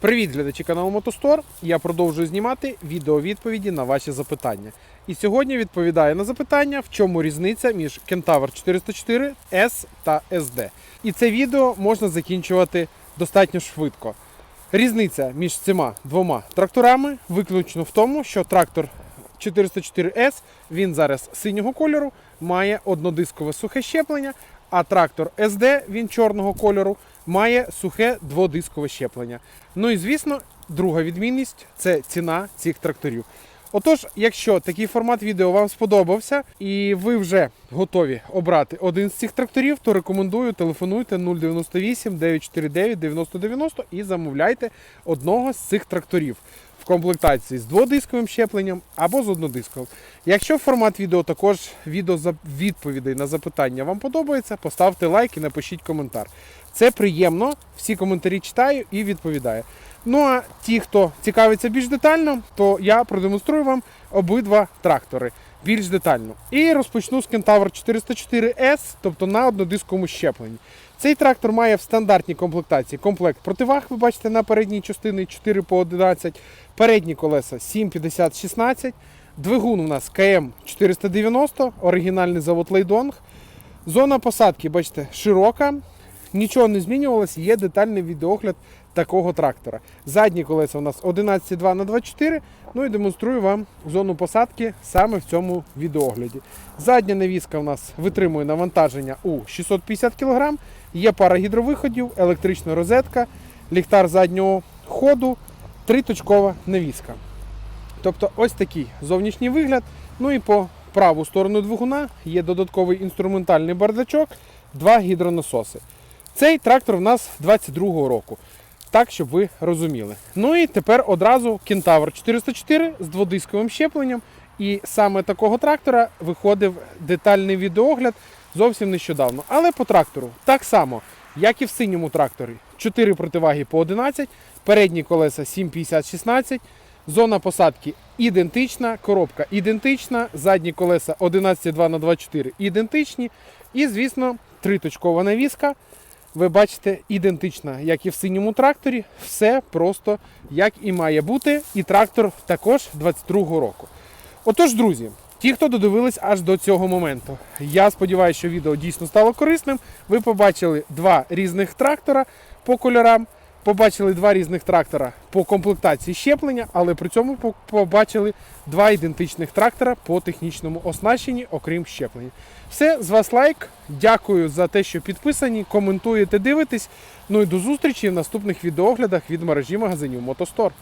Привіт, глядачі каналу Мотостор. Я продовжую знімати відеовідповіді на ваші запитання. І сьогодні відповідаю на запитання, в чому різниця між Kentaur 404 S та SD. І це відео можна закінчувати достатньо швидко. Різниця між цими двома тракторами виключно в тому, що трактор 404S він зараз синього кольору, має однодискове сухе щеплення, а трактор SD він чорного кольору має сухе дводискове щеплення. Ну і звісно, друга відмінність це ціна цих тракторів. Отож, якщо такий формат відео вам сподобався і ви вже готові обрати один з цих тракторів, то рекомендую телефонуйте 098 949 9090 і замовляйте одного з цих тракторів комплектації з дводисковим щепленням або з однодисковим. Якщо формат відео також відео за відповідей на запитання вам подобається, поставте лайк і напишіть коментар. Це приємно, всі коментарі читаю і відповідаю. Ну а ті, хто цікавиться більш детально, то я продемонструю вам обидва трактори більш детально. І розпочну з Kentaur 404S, тобто на однодисковому щепленні. Цей трактор має в стандартній комплектації комплект противаг, ви бачите, на передній частині 4 по 11, передні колеса 750-16, двигун у нас КМ 490, оригінальний завод Лейдонг. Зона посадки, бачите, широка, нічого не змінювалося, є детальний відеогляд такого трактора. Задні колеса у нас 11,2 на 24 Ну і демонструю вам зону посадки саме в цьому відеогляді. Задня навіска у нас витримує навантаження у 650 кг, є пара гідровиходів, електрична розетка, ліхтар заднього ходу, триточкова навіска. Тобто ось такий зовнішній вигляд. Ну і по праву сторону двигуна є додатковий інструментальний бардачок, два гідронасоси. Цей трактор в нас 22-го року. Так, щоб ви розуміли. Ну і тепер одразу Kentaur 404 з дводисковим щепленням. І саме такого трактора виходив детальний відеогляд зовсім нещодавно. Але по трактору так само, як і в синьому тракторі. 4 противаги по 11, передні колеса 750-16, зона посадки ідентична, коробка ідентична, задні колеса 11,2 на 24 ідентичні. І, звісно, триточкова навіска ви бачите, ідентична, як і в синьому тракторі. Все просто як і має бути. І трактор також 22-го року. Отож, друзі, ті, хто додивились аж до цього моменту, я сподіваюся, що відео дійсно стало корисним. Ви побачили два різних трактора по кольорам. Побачили два різних трактора по комплектації щеплення, але при цьому побачили два ідентичних трактора по технічному оснащенні, окрім щеплення. Все, з вас лайк. Дякую за те, що підписані, коментуєте, дивитесь. Ну і до зустрічі в наступних відеоглядах від мережі магазинів Мотостор.